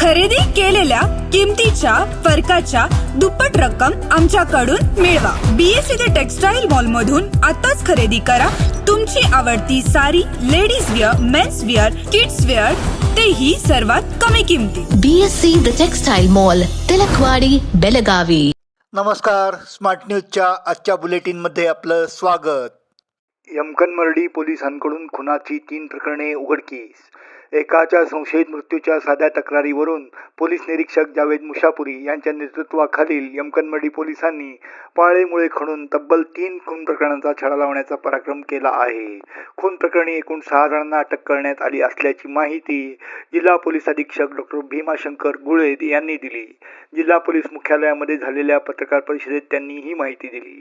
खरेदी केलेल्या किमतीच्या फरकाच्या दुप्पट रक्कम आमच्याकडून मिळवा. बीएससी ते टेक्सटाईल मॉल मधून आताच खरेदी करा. तुमची आवडती sari ladies wear men's wear kids wear तेही सर्वात कमी किमतीत BSC the textile mall Tilakwadi Belagavi. नमस्कार. स्मार्ट न्यूजच्या आजच्या बुलेटिनमध्ये आपलं स्वागत. यमकनमर्डी पोलिसांकडून खुनाची तीन प्रकरणे उघडकीस. एकाच्या संशयित मृत्यूच्या साध्या तक्रारीवरून पोलीस निरीक्षक जावेद मुशापुरी यांच्या नेतृत्वाखालील यमकनमडी पोलिसांनी पाळेमुळे खणून तब्बल तीन खून प्रकरणांचा छडा लावण्याचा पराक्रम केला आहे. खून प्रकरणी एकूण सहा जणांना अटक करण्यात आली असल्याची माहिती जिल्हा पोलीस अधीक्षक डॉक्टर भीमाशंकर गुळेद यांनी दिली. जिल्हा पोलीस मुख्यालयामध्ये झालेल्या पत्रकार परिषदेत त्यांनी ही माहिती दिली.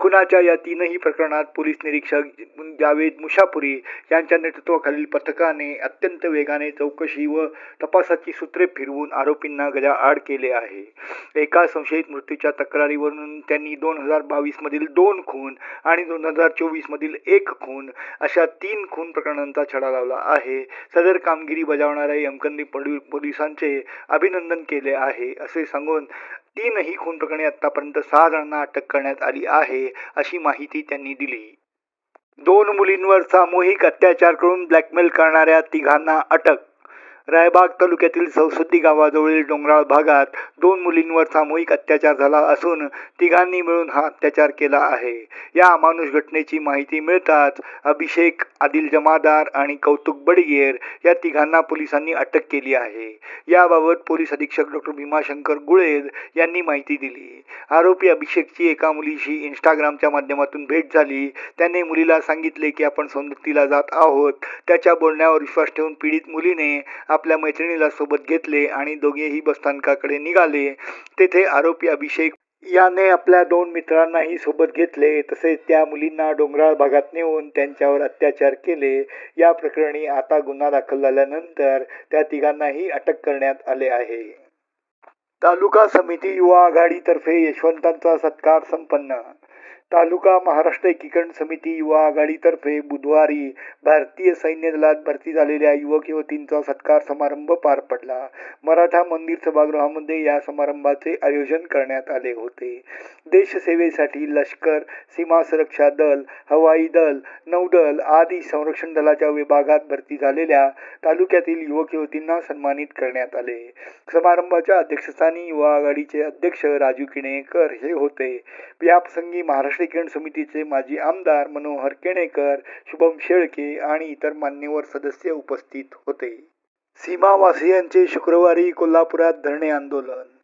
खुनाच्या या तीनही प्रकरणात पोलीस निरीक्षक जावेद मुशापुरी यांच्या नेतृत्वाखालील पथकाने अत्यंत वेगाने चौकशी व तपासाची सूत्रे फिरवून आरोपींना गजाआड केले आहे. एका संशयित मृत्यूच्या तक्रारीवरून त्यांनी दोन हजार बावीसमधील दोन खून आणि दोन हजार चोवीसमधील एक खून अशा तीन खून प्रकरणांचा छडा लावला आहे. सदर कामगिरी बजावणाऱ्या यमकंदी पोलिसांचे अभिनंदन केले आहे. असे सांगून तीनही खून प्रकरणी आतापर्यंत सहा जणांना अटक करण्यात आली आहे अशी माहिती त्यांनी दिली. दोन मुलींवर सामूहिक अत्याचार करून ब्लॅकमेल करणाऱ्या तिघांना अटक रायबाग तालुक्यातील सौसुद्दी गावाजवळील डोंगराळ भागात दोन मुलींवर सामूहिक अत्याचार झाला असून तिघांनी मिळून हा अत्याचार केला आहे. या अमानुष घटनेची माहिती मिळताच अभिषेक आदिल जमादार आणि कौतुक बडगेर या तिघांना पोलिसांनी अटक केली आहे. याबाबत पोलीस अधीक्षक डॉक्टर भीमाशंकर गुळेद यांनी माहिती दिली. आरोपी अभिषेकची एका मुलीशी इंस्टाग्रामच्या माध्यमातून भेट झाली. त्याने मुलीला सांगितले की आपण सौंदतीला जात आहोत. त्याच्या बोलण्यावर विश्वास ठेवून पीडित मुलीने आपल्या मैत्रिणीला सोबत घेतले आणि दोघेही बसस्थानकाकडे निघाले. तेथे आरोपी अभिषेक याने आपल्या दोन मित्रांनाही सोबत घेतले. तसेच त्या मुलींना डोंगराळ भागात नेऊन त्यांच्यावर अत्याचार केले. या प्रकरणी आता गुन्हा दाखल झाल्यानंतर त्या तिघांनाही अटक करण्यात आले आहे. तालुका समिती युवा आघाडीतर्फे यशवंतांचा सत्कार संपन्न तालुका महाराष्ट्र एकीकरण समिती युवा आघाडीतर्फे बुधवारी भारतीय सैन्य दलात भरती झालेल्या युवक युवतींचा सत्कार समारंभ पार पडला. मराठा मंदिर सभागृहामध्ये या समारंभाचे आयोजन करण्यात आले होते. देशसेवेसाठी लष्कर सीमा सुरक्षा दल हवाई दल नौदल आदी संरक्षण दलाच्या विभागात भरती झालेल्या तालुक्यातील युवक युवतींना सन्मानित करण्यात आले. समारंभाच्या अध्यक्षस्थानी युवा आघाडीचे अध्यक्ष राजू किणेकर हे होते. याप्रसंगी महाराष्ट्र सेकंड समितीचे माजी आमदार मनोहर केणेकर शुभम शेळके आणि इतर मान्यवर सदस्य उपस्थित होते. सीमावासियांचे शुक्रवारी कोल्हापुरात धरणे आंदोलन.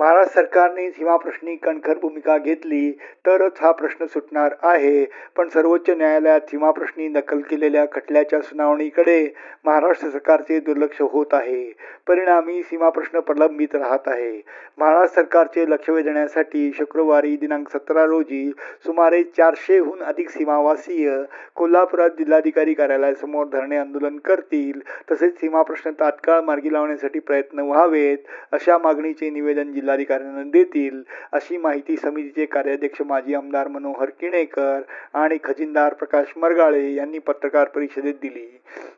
महाराष्ट्र सरकारने सीमाप्रश्नी कणखर भूमिका घेतली तरच हा प्रश्न सुटणार आहे. पण सर्वोच्च न्यायालयात सीमाप्रश्नी नकल केलेल्या खटल्याच्या सुनावणीकडे महाराष्ट्र सरकारचे दुर्लक्ष होत आहे. परिणामी सीमाप्रश्न प्रलंबित राहत आहे. महाराष्ट्र सरकारचे लक्ष वेधण्यासाठी शुक्रवारी दिनांक सतरा रोजी सुमारे चारशेहून अधिक सीमावासीय कोल्हापुरात जिल्हाधिकारी कार्यालयासमोर धरणे आंदोलन करतील तसेच सीमाप्रश्न तात्काळ मार्गी लावण्यासाठी प्रयत्न व्हावेत अशा मागणीचे निवेदन जिल्हा जिल्हाधिकाऱ्यांना देतील अशी माहिती समितीचे कार्याध्यक्ष माजी आमदार मनोहर किणेकर आणि खजिनदार प्रकाश मरगाळे यांनी पत्रकार परिषदेत दिली.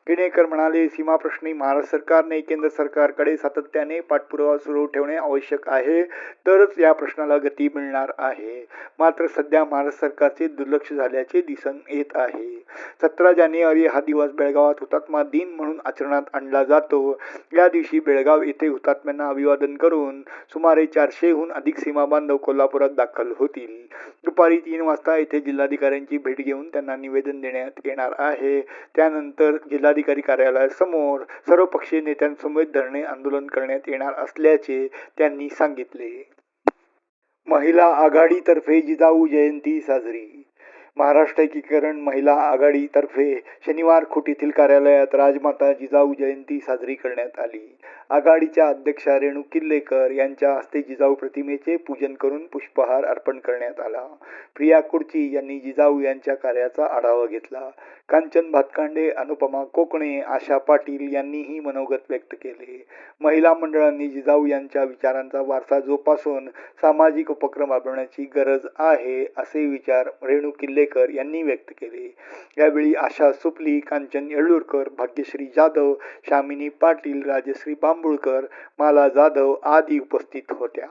किणेकर म्हणाले सीमाप्रश्नी महाराष्ट्र सरकारने केंद्र सरकारकडे सातत्याने पाठपुरावा सुरू ठेवणे आवश्यक आहे तरच या प्रश्नाला गती मिळणार आहे. मात्र सध्या महाराष्ट्र सरकारचे दुर्लक्ष झाल्याचे दिसून येत आहे. सतरा जानेवारी हा दिवस बेळगावात हुतात्मा दिन म्हणून आचरणात आणला जातो. या दिवशी बेळगाव येथे हुतात्म्यांना अभिवादन करून सुमारे सुमारे चारशेहून अधिक सीमाबांधव कोल्हापुरात दाखल होतील. दुपारी तीन वाजता येथे जिल्हाधिकाऱ्यांची भेट घेऊन त्यांना निवेदन देण्यात येणार आहे. त्यानंतर जिल्हाधिकारी कार्यालयासमोर सर्वपक्षीय नेत्यांसमवेत धरणे आंदोलन करण्यात येणार असल्याचे त्यांनी सांगितले. महिला आघाडीतर्फे जिजाऊ जयंती साजरी महाराष्ट्र एकीकरण महिला आघाडीतर्फे शनिवार खुटीतील कार्यालयात राजमाता जिजाऊ जयंती साजरी करण्यात आली. आघाडीच्या अध्यक्षा रेणू किल्लेकर यांच्या हस्ते जिजाऊ प्रतिमेचे पूजन करून पुष्पहार अर्पण करण्यात आला. प्रिया कुर्ची यांनी जिजाऊ यांच्या कार्याचा आढावा घेतला. कांचन भातकांडे अनुपमा कोकणे आशा पाटील यांनीही मनोगत व्यक्त केले. महिला मंडळांनी जिजाऊ यांच्या विचारांचा वारसा जोपासून सामाजिक उपक्रम राबवण्याची गरज आहे असे विचार रेणू किल्लेकर यांनी व्यक्त केले. यावेळी आशा सुपली कांचन येळूरकर भाग्यश्री जाधव शामिनी पाटील राजश्री बांबुळकर माला जाधव आदी उपस्थित होत्या.